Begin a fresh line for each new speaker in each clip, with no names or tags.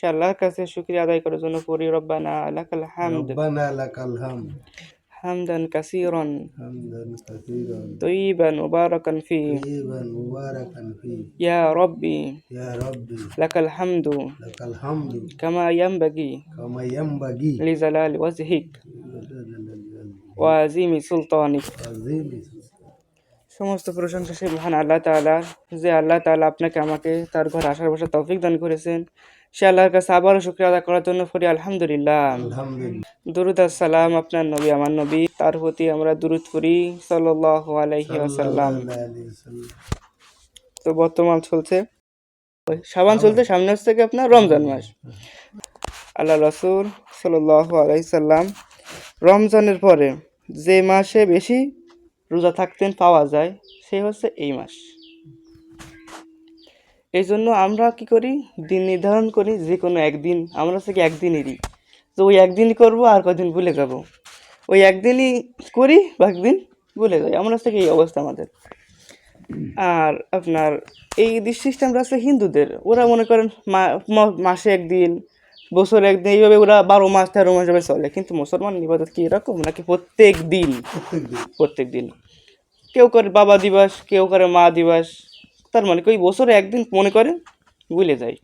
সে আল্লাহর কাছে শুক্রিয়া আদায় করার জন্য পড়ি। রব্বানা লাকাল হামদ।
রব্বানা লাকাল হামদ।
হামদান কাসীরান।
হামদান কাসীরান।
তাইয়িবান মুবারাকান ফি।
তাইয়িবান মুবারাকান ফি।
ইয়া রব্বি।
ইয়া রব্বি।
লাকাল হামদু।
লাকাল হামদু।
কামা ইয়ামবাগি।
কামা ইয়ামবাগি।
লিজালাল ওয়াজহিক। ওয়া আজিমি
সুলতানিক।
আজিমি সমস্ত প্রশংসা সেই মহান আল্লাহ তাআলা যে আল্লাহ তাআলা আপনাকে আমাকে তার ঘর আসার বসার তৌফিক দান করেছেন। সে আল্লাহর কাছে আবারও শুক্রিয়া আদা করার জন্য ফরি আলহামদুলিল্লাহ। দুরুদ আসসালাম আপনার নবী আমার নবী। তার প্রতি আমরা দুরুদ করি সাল্লাহ আলাইহি
আসাল্লাম
তো বর্তমান চলছে। সাবান চলছে সামনে হচ্ছে কি আপনার রমজান মাস। আল্লাহ রসুল আলাইহি আলাইসাল্লাম রমজানের পরে যে মাসে বেশি রোজা থাকতেন পাওয়া যায় সে হচ্ছে এই মাস। এই জন্য আমরা কি করি? দিন নির্ধারণ করি যে কোনো একদিন আমরা কি একদিনেরই। তো ওই একদিনই করব আর কদিন ভুলে যাব। ওই একদিনই করি বা একদিন ভুলে যাই। আমরা হচ্ছে এই অবস্থা আমাদের। আর আপনার এই সিস্টেমটা আছে হিন্দুদের ওরা মনে করেন মাসে একদিন বছরে একদিন এইভাবে ওরা বারো মাস তেরো মাস ভাবে চলে। কিন্তু মুসলমান ইবাদত কি এরকম? নাকি প্রত্যেক দিন।
প্রত্যেক দিন।
কেউ করে বাবা দিবস কেউ করে মা দিবস তার মানে কি ওই বছরে একদিন মনে করে ভুলে যায়।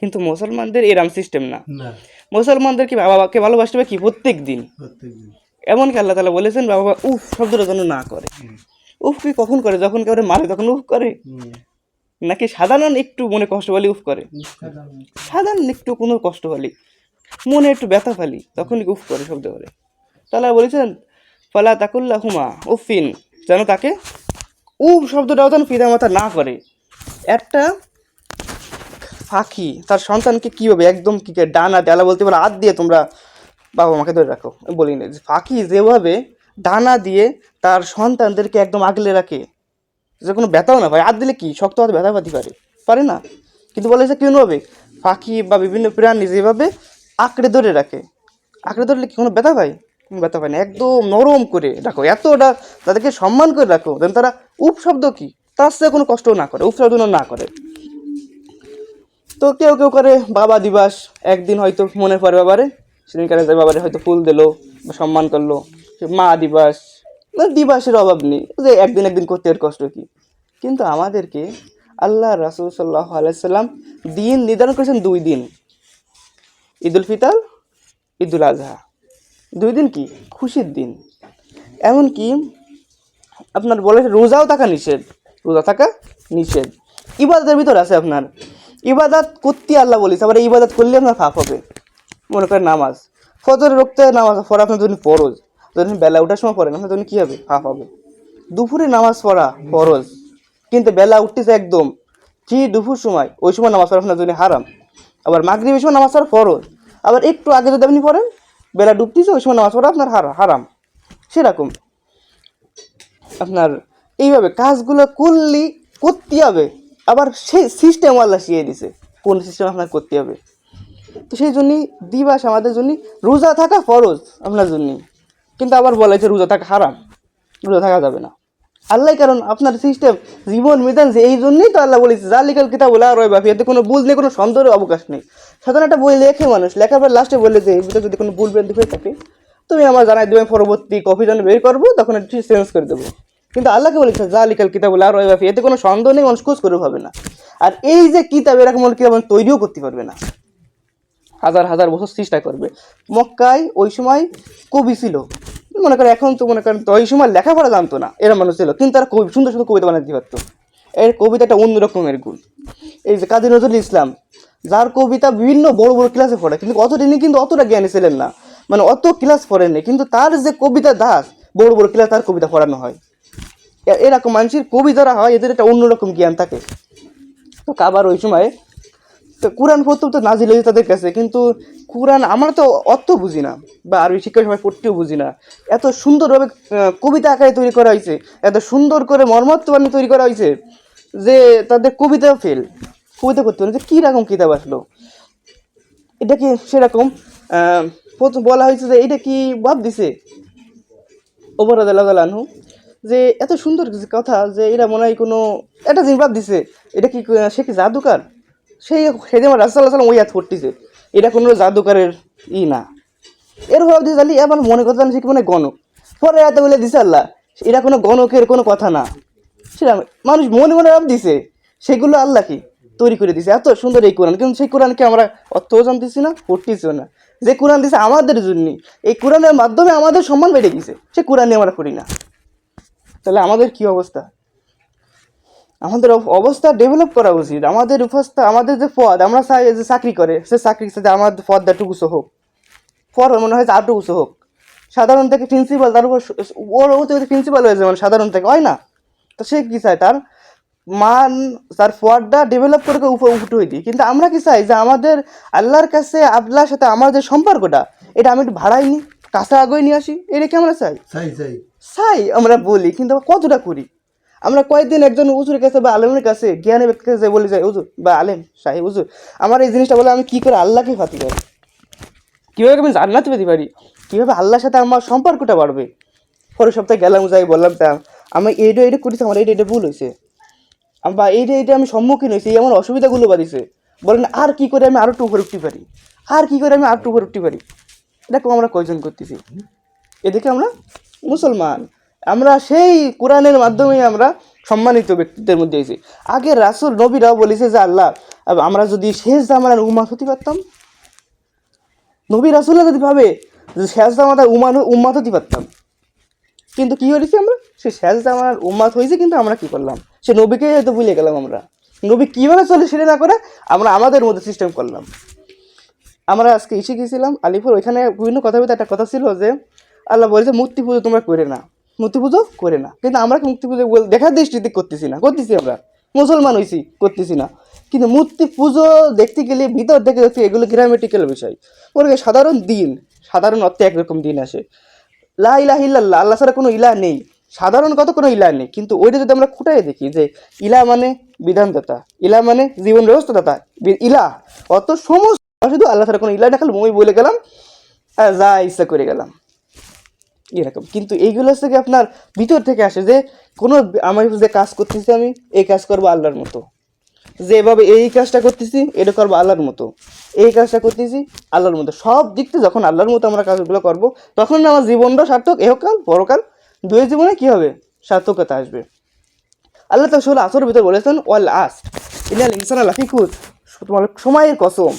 কিন্তু মুসলমানদের এরাম সিস্টেম না।
না।
মুসলমানদেরকে বাবাকে ভালোবাসতে হবে কি প্রত্যেক দিন? এমনকি আল্লাহ তালা বলেছেন বাবা উফ শব্দটা যেন না করে। উফ কি কখন করে? যখন কেউ মারে তখন উফ করে। নাকি সাধারণ একটু মনে কষ্ট হলে উফ করে? সাধারণ একটু কোনো কষ্ট হলে। মনে একটু ব্যথা ফালি তখনই উফ করে শব্দ করে। তাহলে বলেছেন ফালা তাকুল্লা হুমা উফিন যেন তাকে উফ শব্দটাও যেন পিতা মাতা না করে। একটা পাখি, তার সন্তানকে কীভাবে একদম কি ডানা দেলা বলতে পারে, হাত দিয়ে তোমরা বাবা মাকে ধরে রাখো। বলি না পাখি যেভাবে ডানা দিয়ে তার সন্তানদেরকে একদম আগলে রাখে, যে কোনো ব্যথাও না পায়। হাত দিলে কি? শক্ত হাতে ব্যথা পাতি পারে। পারে না। কিন্তু বলে যে কেমনভাবে পাখি বা বিভিন্ন প্রাণী যেভাবে আঁকড়ে ধরে রাখে, আঁকড়ে ধরলে কি কোনো ব্যথা পায়? কোনো ব্যথা পায় না, একদম নরম করে রাখো। এতটা তাদেরকে সম্মান করে রাখো, যেন তারা উপ শব্দ কি, তার সাথে কোনো কষ্ট না করে উপ শব্দ না করে। তো কেউ কেউ করে, বাবা দিবাস, একদিন হয়তো মনে পড়ে বাবারে, সেদিনকারে যায় বাবারে হয়তো ফুল দিলো, বা সম্মান করল মা দিবাস দিবাসের অভাব নেই, যে একদিন একদিন করতে এর কষ্ট কি। কিন্তু আমাদেরকে আল্লাহ রাসুল সাল্লাহ আলাইসাল্লাম দিন নির্ধারণ করেছেন দুই দিন। ঈদুল ফিতর, ঈদুল আজহা দুই দিন কি? খুশির দিন। এমনকি আপনার বলে রোজাও থাকা নিষেধ। রোজা থাকা নিষেধ। ইবাদতের ভিতর আছে আপনার। ইবাদত করতে আল্লাহ বলিস আবার ইবাদত করলে আপনার ফাঁপ হবে। মনে করেন নামাজ। ফজরের রক্তে নামাজ পড়া আপনার জন্য ফরজ। যখন বেলা ওঠার সময় পড়েন আপনার জন্য কী হবে? ফাঁপ হবে। দুপুরে নামাজ পড়া ফরজ। কিন্তু বেলা উঠতেছে একদম ঠিক দুপুর সময়, ওই সময় নামাজ পড়া আপনার জন্য হারাম। আবার মাগরিবের সময় নামাজ পড়া ফরজ। আবার একটু আগে যদি আপনি পড়েন বেলা ডুবতেছে, ওই সময় নামাজ পড়া আপনার হারা, হারাম। সেরকম। আপনার এইভাবে কাজগুলো করলে করতে হবে। আবার সেই সিস্টেম আল্লাহ শিখিয়ে দিছে, কোন সিস্টেম আপনার করতে হবে। তো সেই জন্যই দিবাস আমাদের জন্য রোজা থাকা ফরজ আপনার জন্য কিন্তু আবার বলা হয়েছে রোজা থাকা হারাম। রোজা থাকা যাবে না। আল্লাহ কারণ আপনার সিস্টেম জীবন বিধান যে এই জন্যই তো আল্লাহ বলেছে, জালিকাল কিতাব বলে আর বাপি এতে কোনো ভুল নেই, কোনো সন্দেহের অবকাশ নেই। সাধারণ একটা বই লেখে মানুষ। লেখার পর লাস্টে বলে যে, এই যদি কোনো ভুল ভ্রান্তি হয়ে থাকে, তুমি আমার জানাই দেবে পরবর্তী কপি যখন বের করব, তখন একটু চেঞ্জ করে দেবো। কিন্তু আল্লাহকে বলেছে যা জালিকাল কিতাব আর বাপি এতে কোনো সন্দেহ নেই, মানুষ খোঁজ করে পাবে না। আর এই যে কিতাব, এরকম কিতাব তৈরিও করতে পারবে না। হাজার হাজার বছর চেষ্টা করবে। মক্কায় ওই সময় কবি ছিল। মনে করেন, এখন তো মনে করেন, তো ওই সময় লেখাপড়া জানতো না, এরা মানুষ ছিল। কিন্তু তারা কবি, সুন্দর সুন্দর কবিতা বানাতে পারতো। এর কবিতাটা অন্য রকমের গুণ। এই যে কাজী নজরুল ইসলাম যার কবিতা বিভিন্ন বড় বড় ক্লাসে পড়ে, কিন্তু অত তিনি কিন্তু অতটা জ্ঞানী ছিলেন না। মানে অত ক্লাস পড়েননি, কিন্তু তার যে কবিতা দাস, বড় বড় ক্লাস তার কবিতা পড়ানো হয়। এরকম মানুষের কবি যারা হয়, এদের একটা অন্যরকম জ্ঞান থাকে। তো কাবার ওই সময়, তো কোরআন পড়তেও তো নাজিল হয়েছে তাদের কাছে, কিন্তু কোরআন আমরা তো অত বুঝি না, বা আরবি শিক্ষার সময় পড়তেও বুঝি না। এত সুন্দরভাবে কবিতা আকারে তৈরি করা হয়েছে, এত সুন্দর করে মর্মত্ব তৈরি করা হয়েছে, যে তাদের কবিতা ফেল কবিতা করতে পারে যে কীরকম কিতাব আসলো? এটা কি সেরকম? প্রথম বলা হয়েছে যে এটা কি ভাব দিছে? ওমর আনহু, যে এত সুন্দর কথা যে এরা মনে হয় কোনো একটা জিনিস ভাব দিছে, এটা কি, সে কি জাদুকার? সেই সেদিন আমার রাসুল্লাহ ওই হাত করতেছে এটা কোনো জাদুকারের ই না। এর ভাব দিয়ে তাহলে আমার মনে কথা সে কি মানে গণক। পরে এত বলে দিছে আল্লাহ, এটা কোনো গণকের কোনো কথা না। সেটা মানুষ মনে মনে ভাব দিছে সেগুলো আল্লাহ কি? তৈরি করে দিছে। এত সুন্দর এই কোরআন। কিন্তু সেই কোরআনকে আমরা অত জানতেছি না, পড়তেছিও না। যে কোরআন দিছে আমাদের জন্য, এই কোরআনের মাধ্যমে আমাদের সম্মান বেড়ে গেছে। সে কোরআন আমরা করি না। তাহলে আমাদের কি অবস্থা? আমাদের অবস্থা ডেভেলপ করা উচিত। আমাদের উপস্থা, আমাদের যে পদ, আমরা চাই যে চাকরি করে, সে চাকরির সাথে আমাদের পদটা টুকুসো হোক। পর মনে হয় যে আর টুকুসো হোক। সাধারণ থেকে প্রিন্সিপাল তার উপর ওর প্রিন্সিপাল হয়েছে মানে সাধারণ থেকে, হয় না? তো সে কী চায় তার? মান তার পদটা ডেভেলপ করে উপর উঠে। হইতি কিন্তু আমরা কি চাই যে আমাদের আল্লাহর কাছে আল্লাহর সাথে আমাদের যে সম্পর্কটা এটা আমি একটু ভাড়াই নিই কাছে আগে নিয়ে আসি এটা কি আমরা চাই?
চাই চাই।
চাই আমরা বলি কিন্তু কতটা করি? আমরা কয়েকদিন একজন উজুরের কাছে বা আলেমের কাছে জ্ঞানের ব্যক্তির কাছে বলি যাই উজুর বা আলেম সাহেব উজুর আমার এই জিনিসটা বলে আমি কি করে আল্লাহকে ফাতি পারি কীভাবে আমি জান্নাতে পেতে পারি কীভাবে আল্লাহর সাথে আমার সম্পর্কটা বাড়বে? পরের সপ্তাহে গেলাম যাই বললাম তা আমি এইটা এইটা করেছি আমার এইটা এটা ভুল হয়েছে বা এইটা এইটা আমি সম্মুখীন হয়েছি, এই আমার অসুবিধাগুলো বাড়িছে। বলেন, আর কি করে আমি আরও একটু উপরে উঠতে পারি? আর কি করে আমি আর একটু উপরে উঠতে পারি? দেখো আমরা কয়জন করতেছি। এদিকে আমরা মুসলমান। আমরা সেই কোরআনের মাধ্যমে আমরা সম্মানিত ব্যক্তিদের মধ্যে এসেছি আগে রাসুল নবীরাও বলেছে যে আল্লাহ আমরা যদি শেষ জামানার উম্মাত হতে পারতাম, নবী রাসুল্লাহ যদি ভাবে যে শেষ জামানার উমান উম্মাত হতে পারতাম। কিন্তু কি হয়েছে আমরা? সে শেষ জামানার উম্মাত হয়েছে, কিন্তু আমরা কি করলাম? সে নবীকে হয়তো ভুলে গেলাম আমরা। নবী কীভাবে চলে সেটা না করে আমরা আমাদের মধ্যে সিস্টেম করলাম। আমরা আজকে এসে গেছিলাম আলিপুর, ওইখানে বিভিন্ন কথা বলতে একটা কথা ছিল যে, আল্লাহ বলেছে মূর্তি পুজো তোমরা করে না। মূর্তি পুজো করে না। কিন্তু আমরা কি মূর্তি পুজো দেখার দৃষ্টিতে করতেছি না, করতেছি আমরা। মুসলমান হয়েছি করতেছি না। কিন্তু মূর্তি পুজো দেখতে গেলে, ভিতর দেখে দেখতে এগুলো গ্রামেটিক্যাল বিষয়। ওর সাধারণ দিন, সাধারণ অর্থে একরকম দিন আসে। লা ইলাহ ইল্লাল্লাহ, আল্লাহ ছাড়া কোনো ইলা নেই। সাধারণ কত কোনো ইলা নেই, কিন্তু ওইটা যদি আমরা খুঁটাই দেখি যে ইলা মানে বিধানদাতা, ইলা মানে জীবন ব্যবস্থাদাতা ইলা অত সমস্ত শুধু আল্লাহ ছাড়া কোনো ইলা না খালি মই বলে গেলাম যা ইচ্ছা করে গেলাম। এরকম। কিন্তু এইগুলো হচ্ছে কি আপনার ভিতর থেকে আসে যে কোনো আমি যে কাজ করতেছি আমি, এই কাজ করব আল্লাহর মতো। যে এভাবে এই কাজটা করতেছি, এটা করব আল্লাহর মতো। এই কাজটা করতেছি, আল্লাহর মতো। সব দিক থেকে যখন আল্লাহর মতো আমরা কাজগুলো করব, তখন আমার জীবনটা সার্থক, এহকাল, পরকাল দুই জীবনে কি হবে? সার্থকতা আসবে। আল্লাহ তো আসলে আসর ভিতরে বলেছেন, ওয়াল আস ইনাল ইনসান আল্লাহ খুদ। তোমার সময়ের কসম।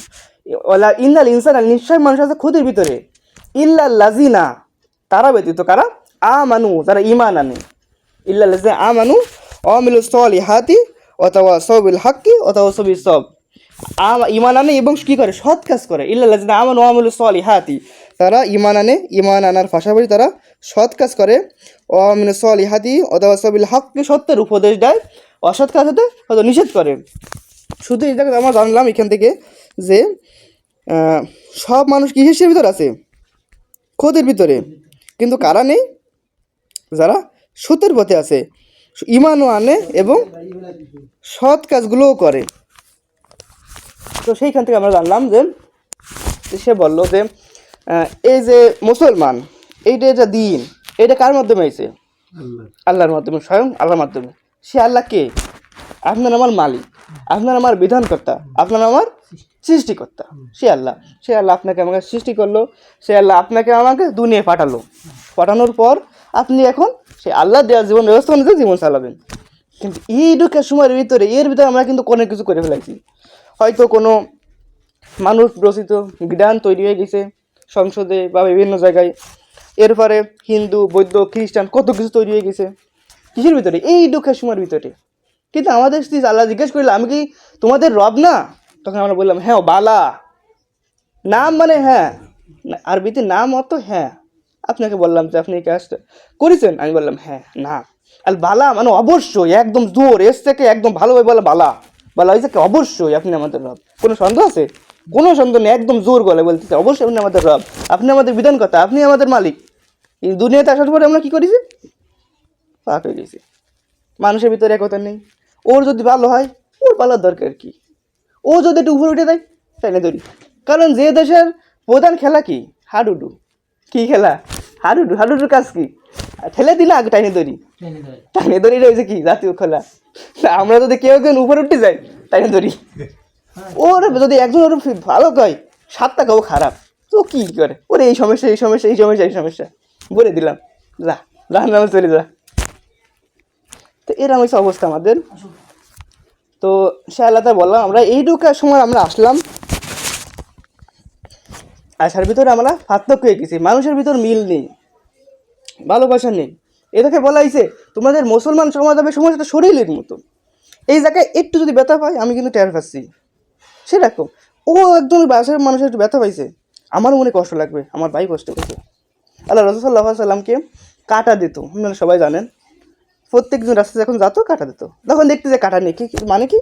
ওয়ালা ইন্নাল ইনসান, নিশ্চয় মানুষ আছে খুদের ভিতরে। ইল্লা লাজিনা তারা ব্যতীত কারা? আ মানু যারা ইমান আনে। ইল্লা লাজিনা আ মানু অমিল সল ইহাতি অথবা সবিল হাক্কি, অথবা সব। আম ইমান আনে এবং কী করে? সৎ কাজ করে। ইল্লা লাজিনা আমান অমিল সল হাতি তারা ইমান আনে ইমান আনার পাশাপাশি তারা সৎ কাজ করে। অমিন সলি হাতি অথবা সবিল হাক্কি সত্যের উপদেশ দেয়, অসৎ কাজ হতে হয়তো নিষেধ করে। শুধু জায়গায় আমরা জানলাম এখান থেকে যে সব মানুষ কি হিসের ভিতর আছে? ক্ষতির ভিতরে। কিন্তু কারা নেই? যারা সত্যের পথে আছে। ইমানও আনে এবং সৎ কাজগুলোও করে। তো সেইখান থেকে আমরা জানলাম যে, সে বলল যে এই যে মুসলমান এইটা যে দিন এটা কার মাধ্যমে
আল্লাহ
আল্লাহর। মাধ্যমে স্বয়ং আল্লাহর মাধ্যমে। সে আল্লাহ কে? আপনার আমার মালিক আপনার আমার বিধানকর্তা আপনার আমার সৃষ্টিকর্তা। সে আল্লাহ সে আল্লাহ আপনাকে আমাকে সৃষ্টি করল সে আল্লাহ আপনাকে আমাকে দুনিয়ায় পাঠালো। পাঠানোর পর আপনি এখন সে আল্লাহ দেওয়ার জীবন ব্যবস্থা অনুযায়ী জীবন চালাবেন। কিন্তু এই ঢুকের সময়ের ভিতরে এর ভিতরে আমরা কিন্তু অনেক কিছু করে ফেলেছি হয়তো কোনো মানুষ রচিত বিধান তৈরি হয়ে গেছে সংসদে বা বিভিন্ন জায়গায়। এরপরে হিন্দু, বৌদ্ধ, খ্রিস্টান কত কিছু তৈরি হয়ে গেছে। কিসের ভিতরে? এই দুঃখের সময়ের ভিতরে। কিন্তু আমাদের স্ত্রী আল্লাহ জিজ্ঞেস করলে, আমি কি তোমাদের রব না? তখন আমরা বললাম হ্যাঁ বালা। নাম মানে হ্যাঁ। আরবিতে নাম অত হ্যাঁ। আপনাকে বললাম যে আপনি এই কাজটা করেছেন? আমি বললাম হ্যাঁ না। আর বালা মানে অবশ্যই, একদম জোর, এস থেকে একদম ভালোভাবে বলা বালা। বালা হয়েছে অবশ্যই আপনি আমাদের রব। কোনো সন্দেহ আছে? কোনো সন্দেহ নেই একদম জোর গলে বলতেছে অবশ্যই আপনি আমাদের রব আপনি আমাদের বিধানকর্তা আপনি আমাদের মালিক। এই দুনিয়াতে আসার পরে আমরা কী করেছি? পাক হয়ে গেছি। মানুষের ভিতরে একতা নেই। ওর যদি ভালো হয় ওর পালার দরকার কি? ও যদি একটু উপরে উঠে দেয় তাই না ধরি কারণ যে দেশের প্রধান খেলা কি? হাডুডু। কি খেলা? হাডুডু। হাডুডুর কাজ কি? ঠেলে দিলে আগে টাইনে দড়ি। টাইনে দড়ি। রয়েছে কি? জাতীয় খেলা। আমরা যদি কেউ কেউ উপরে উঠতে যাই টাইনে দড়ি। ওর, যদি একজন ওর ভালো কয় সাতটা কাউ খারাপ। তো কি করে? ওরে, এই সমস্যা এই সমস্যা এই সমস্যা এই সমস্যা। বলে দিলাম, যা রান নামে চলে যা। তো এরকম হচ্ছে অবস্থা আমাদের। তো সে আল্লাহ বললাম, আমরা এইটুকার সময় আমরা আসলাম। আসার ভিতরে আমরা পার্থক্য গেছি, মানুষের ভিতর মিল নেই, ভালোবাসা নেই। এটাকে বলা হয়েছে, তোমাদের মুসলমান সমাজ হবে সমাজ একটা শরীরের মতো। এই জায়গায় একটু যদি ব্যথা পাই আমি কিন্তু টের পাচ্ছি। সেরকম। ও একজন বাসার মানুষের একটু ব্যথা পাইছে। আমার মনে কষ্ট লাগবে আমার ভাই কষ্ট করছে। আল্লাহ রসুল্লাহ সাল্লামকে কাটা দিত আপনারা সবাই জানেন। প্রত্যেকজন রাস্তায় যখন যেত কাটা দিত। তখন দেখতে যে কাটা নেই কি মানে কি?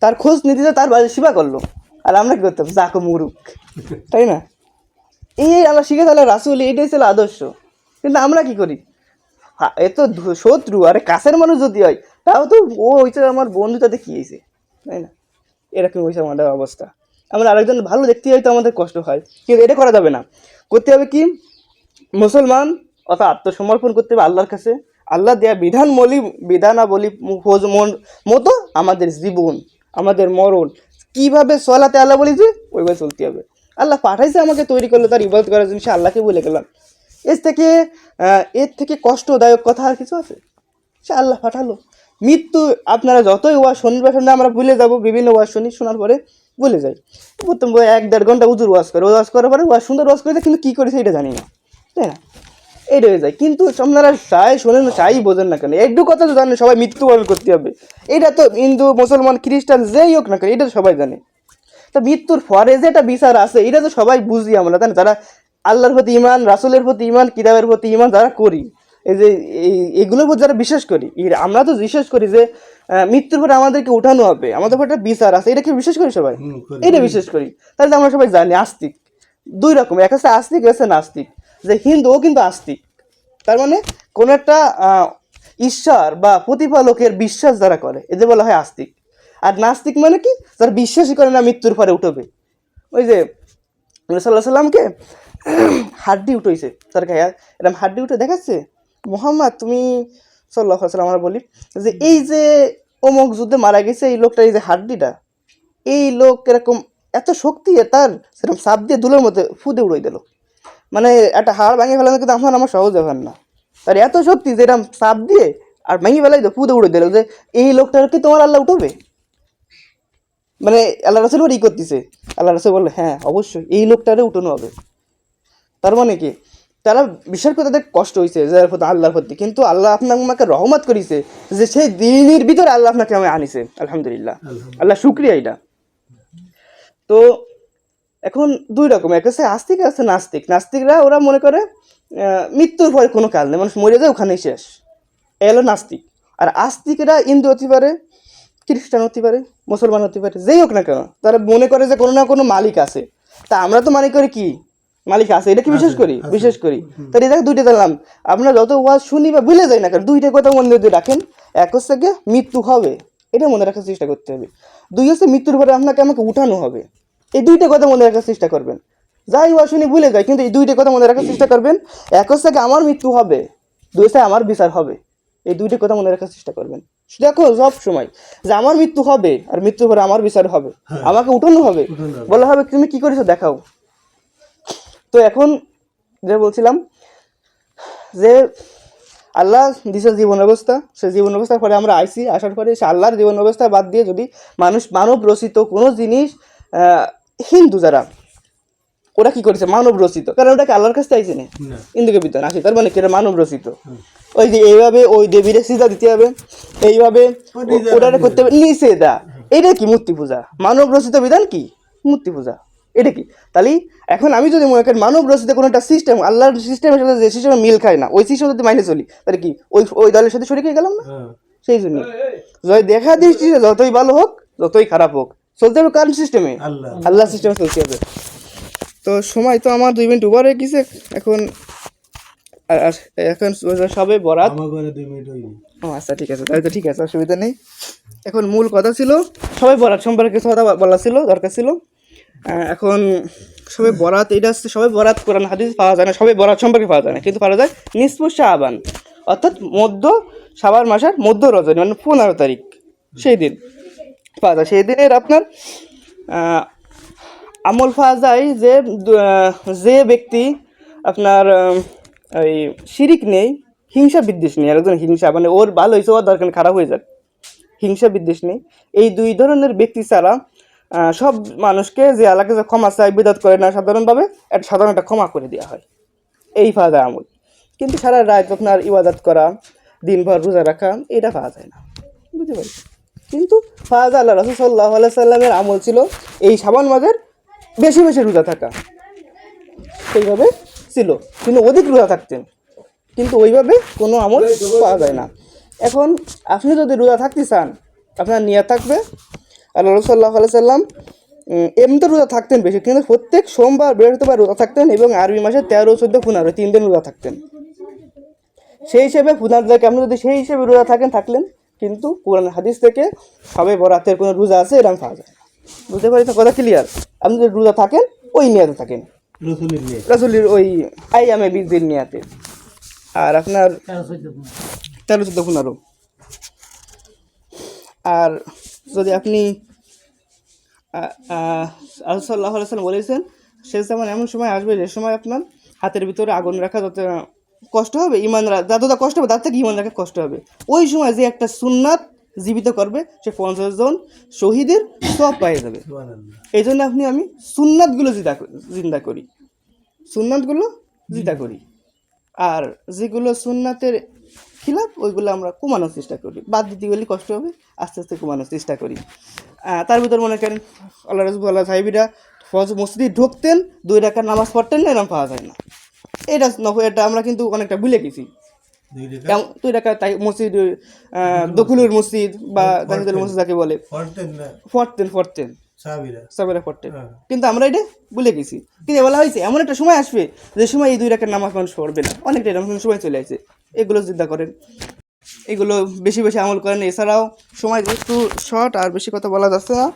তার খোঁজ নিতে যে তার বাড়ি সেবা করল। আর আমরা কি করতাম? জাকো মুরুক। তাই না? এই আমরা শিখে তাহলে রাসুল এটাই ছিল আদর্শ। কিন্তু আমরা কি করি? এ তো শত্রু। আরে কাছের মানুষ যদি হয় তাও তো ও হয়েছে আমার বন্ধু তাতে কী হয়েছে তাই না? এরকম হয়েছে আমাদের অবস্থা। আমরা আরেকজন ভালো দেখতে হয়তো আমাদের কষ্ট হয়, কিন্তু এটা করা যাবে না। করতে হবে কি? মুসলমান অর্থাৎ আত্মসমর্পণ করতে হবে আল্লাহর কাছে। আল্লাহ দেয়া বিধান বলি বিধানাবলী মন- মতো আমাদের জীবন, আমাদের মরণ। কীভাবে চলাতে আল্লাহ বলি যে ওইভাবে চলতে হবে। আল্লাহ পাঠাইছে আমাকে, তৈরি করল, তার ইবাদত করার জন্য, সে আল্লাহকে বলে গেলাম। এর থেকে এর থেকে কষ্টদায়ক কথা আর কিছু আছে? সে আল্লাহ পাঠালো। মৃত্যু আপনারা যতই ওয়াজ শুনবে শুনলে আমরা ভুলে যাব বিভিন্ন ওয়াজ শুনি শোনার পরে ভুলে যাই। প্রথম এক দেড় ঘণ্টা উজুর ওয়াজ করে ওয়াজ করার পরে ওয়াজ সুন্দর ওয়াজ করে দেয়, কিন্তু কী করেছে এটা জানি না। তাই না? এই রয়ে যায়। কিন্তু আপনারা চাই শোনেন চাই বোঝেন না কেন? একটু কথা তো জানেন সবাই মৃত্যুবরণ করতে হবে। এটা তো হিন্দু মুসলমান খ্রিস্টান যেই হোক না কেন এটা সবাই জানে। তো মৃত্যুর পরে যে একটা বিচার আছে এটা তো সবাই বুঝি আমরা তাই না? যারা আল্লাহর প্রতি ইমান রাসুলের প্রতি ইমান কিতাবের প্রতি ইমান যারা করি এই যে এই এগুলোর প্রতি যারা বিশ্বাস করি আমরা তো বিশ্বাস করি যে মৃত্যুর পরে আমাদেরকে উঠানো হবে। আমাদের উপর একটা বিচার আছে। এটা কি বিশ্বাস করি সবাই? এটা বিশ্বাস করি। তাহলে আমরা সবাই জানি আস্তিক। দুই রকম। এক আছে আস্তিক এক আছে নাস্তিক। যে হিন্দু ও কিন্তু আস্তিক। তার মানে কোনো একটা ঈশ্বর বা প্রতিপালকের বিশ্বাস যারা করে এদের বলা হয় আস্তিক। আর নাস্তিক মানে কি? যারা বিশ্বাসই করে না মৃত্যুর পরে উঠবে। ওই যে সাল্লাহ সাল্লামকে হাড্ডি উঠেছে। তার গায়ে এরকম হাড্ডি উঠে দেখাচ্ছে? মোহাম্মদ, তুমি সাল্লাহ সাল্লাম আমরা বলি যে এই যে অমুক যুদ্ধে মারা গেছে, এই লোকটা এই যে হাড্ডিটা, এই লোক এরকম এত শক্তি তার, সেরকম সাপ দিয়ে দুলের মধ্যে ফুদে উড়ে দিল। মানে একটা হাড় ভাঙে ফেলানো কিন্তু আমার আমার সহজ ব্যাপার না। তার এত শক্তি যে এরকম সাপ দিয়ে আর ভেঙে ফেলাই তো ফুদে উড়ে দিল যে এই লোকটার কি তোমার আল্লাহ উঠবে? মানে আল্লাহ রাসুল ই করতেছে। আল্লাহ রাসুল বলল হ্যাঁ অবশ্যই, এই লোকটারে উঠানো হবে। তার মানে কি? তারা বিশ্বাস করে তাদের কষ্ট হয়েছে যার প্রতি আল্লাহর প্রতি। কিন্তু আল্লাহ আপনাকে আমাকে রহমত করিছে যে সেই দিনের ভিতরে আল্লাহ আপনাকে আমি আনিছে। আলহামদুলিল্লাহ। আল্লাহ শুক্রিয়া এটা তো এখন দুই রকম এক আছে আস্তিক আছে নাস্তিক। নাস্তিকরা ওরা মনে করে মৃত্যুর পরে কোনো কাল নেই মানুষ মরে যায় ওখানেই শেষ। এলো নাস্তিক। আর আস্তিকরা হিন্দু হতে পারে খ্রিস্টান হতে পারে মুসলমান হতে পারে যেই হোক না কেন তারা মনে করে যে কোনো না কোনো মালিক আছে। তা আমরা তো মনে করি কি মালিক আছে এটা কি বিশেষ করি? বিশেষ করি। তাহলে এই দেখো দুইটা দিলাম আপনারা যত ওয়াজ শুনি বা ভুলে যাই না কারণ দুইটা কথা মনে যদি রাখেন এক হচ্ছে গিয়ে মৃত্যু হবে এটা মনে রাখার চেষ্টা করতে হবে। দুই হচ্ছে মৃত্যুর পরে আপনাকে আমাকে উঠানো হবে। এই দুইটা কথা মনে রাখার চেষ্টা করবেন। যাই ওয়াজ শুনি ভুলে যায় কিন্তু এই দুইটা কথা মনে রাখার চেষ্টা করবেন। এক হচ্ছে আমার মৃত্যু হবে দুই হচ্ছে আমার বিচার হবে। এই দুইটা কথা মনে রাখার চেষ্টা করবেন। দেখো সব সময় যে আমার মৃত্যু হবে আর মৃত্যুর পরে আমার বিচার হবে। আমাকে উঠানো হবে। বলা হবে তুমি কি করেছ? দেখাও। তো এখন যে বলছিলাম যে আল্লাহ দিছে জীবন অবস্থা সে জীবন অবস্থার পরে আমরা আইসি আসার পরে সে আল্লাহর জীবন অবস্থা বাদ দিয়ে যদি মানুষ মানব রচিত কোনো জিনিস আহ, হিন্দু যারা ওরা কি করেছে? মানব রচিত। কারণ ওটাকে আল্লাহর কাছে চাইছে না। হিন্দুকে বিদ্যান আসে তার মানে কেটে মানব রচিত। ওই যে এইভাবে ওই দেবীরে সিজা দিতে হবে এইভাবে ওটা করতে হবে। নিচে দা এটা কি মূর্তি পূজা? মানব রচিত বিধান কি? মূর্তি পূজা। এটা কি? তাহলে এখন আমি যদি মনে করি মানব রচিত কোনো একটা সিস্টেম আল্লাহর সিস্টেমের সাথে যে সিস্টেমে মিল খায় না ওই সিস্টেম যদি মাইনে চলি তাহলে কি ওই ওই দলের সাথে শরিক হয়ে গেলাম না?
হ্যাঁ।
সেই জন্য। যদি দেখা দৃষ্টিতে যতই ভালো হোক যতই খারাপ হোক চলতে হবে কার সিস্টেমে
আল্লাহ।
সিস্টেমে চলতে হবে। তো সময় তো আমার দুই মিনিট ওভার হয়ে গেছে। এখন এখন সবে বরাত।
আমার ঘরে দুই মিনিট হয়নি।
ও আচ্ছা ঠিক আছে তাহলে তো ঠিক আছে অসুবিধা নেই। এখন মূল কথা ছিল সবাই বরাত সম্পর্কে কিছু কথা বলা ছিল দরকার ছিল। এখন সবাই বরাত, এটা হচ্ছে সবাই বরাত কোরআন, হাদিস পাওয়া যায় না সবাই বরাত সম্পর্কে পাওয়া যায় না, কিন্তু পাওয়া যায় নিষ্পুষ আবান অর্থাৎ মধ্য সাবান মাসের মধ্য রজনী মানে পনেরো তারিখ, সেই দিন পাওয়া যায়। সেই দিনের আপনার আমল পাওয়া যায় যে যে ব্যক্তি আপনার ওই শিরিক নেই, হিংসা বিদ্বেষ নেই একজন হিংসা মানে ওর ভালো হয়েছে ওর দরকার খারাপ হয়ে যায় হিংসা বিদ্বেষ নেই। এই দুই ধরনের ব্যক্তি ছাড়া সব মানুষকে যে আল্লাহকে যে ক্ষমা চায়, বিদাত করে না সাধারণভাবে একটা সাধারণ একটা ক্ষমা করে দেওয়া হয়। এই যায় আমল। কিন্তু সারা রাত আপনার ইবাদত করা, দিনভর রোজা রাখা, এটা পাওয়া যায় না। বুঝতে পারছি কিন্তু ফাজ আল্লাহ রসুল সাল্লাহ সাল্লামের আমল ছিল এই সাবান মাসের বেশি বেশি রোজা থাকা। সেইভাবে ছিল। কিন্তু অধিক রোজা থাকতেন। কিন্তু ওইভাবে কোনো আমল পাওয়া যায় না। এখন আপনি যদি রোজা থাকতে চান, আপনার নিয়ে থাকবে। আল্লাহ রসুল্লাহ সাল্লাম এমনিতে রোজা থাকতেন বেশি কিন্তু প্রত্যেক সোমবার বৃহস্পতিবার রোজা থাকতেন এবং আরবি মাসে তেরো চোদ্দ পনেরো তিন দিন রোজা থাকতেন। সেই হিসেবে পুনারদাকে আপনি যদি সেই হিসেবে রোজা থাকেন থাকলেন কিন্তু পুরান হাদিস থেকে সবে বরাতের কোনো রোজা আছে এরকম পাওয়া যায় বুঝতে পারি তো কথা ক্লিয়ার আপনি যদি রোজা থাকেন ওই নিয়াতে থাকেন।
রসুলের
ওই আই আমে বিশ দিন নিয়াতে। আর আপনার তেরো চোদ্দ পনেরো আর যদি আপনি আল্লাহ সাল্লাম বলেছেন শেষ যেমন এমন সময় আসবে যে সময় আপনার হাতের ভিতরে আগুন রাখা যত কষ্ট হবে ইমান যতটা কষ্ট হবে তার থেকে ইমান রাখা কষ্ট হবে। ওই সময় যে একটা সুন্নাত জীবিত করবে সে পঞ্চাশ জন শহীদের সব পেয়ে যাবে। এই জন্য আপনি আমি সুন্নাতগুলো জিদা জিন্দা করি। সুন্নাতগুলো জিদা করি। আর যেগুলো সুন্নাতের খিলাফ ওইগুলো আমরা কমানোর চেষ্টা করি। বাদ দিতে গেলে কষ্ট হবে আস্তে আস্তে কমানোর চেষ্টা করি। তার ভিতর মনে করেন আল্লাহ রসুল আল্লাহ সাহেবিরা ফজ মসজিদে ঢুকতেন দুই রাখার নামাজ পড়তেন না এরকম পাওয়া যায় না। এটা এটা আমরা কিন্তু অনেকটা ভুলে গেছি।
দুই রাখা
তাই মসজিদ দখলুর মসজিদ? বা জাহিদুল মসজিদ যাকে বলে।
পড়তেন না?
পড়তেন পড়তেন। সাবেরা পড়তেন।
হ্যাঁ।
কিন্তু আমরা এটা ভুলে গেছি। কিন্তু বলা হয়েছে এমন একটা সময় আসবে যে সময় এই দুই রাখার নামাজ মানুষ পড়বে না। অনেকটা এরকম সময় চলে আসে। এগুলো চিন্তা করেন। এগুলো বেশি বেশি আমল করেন। এছাড়াও সময় একটু শর্ট আর বেশি কথা বলা যাচ্ছে না।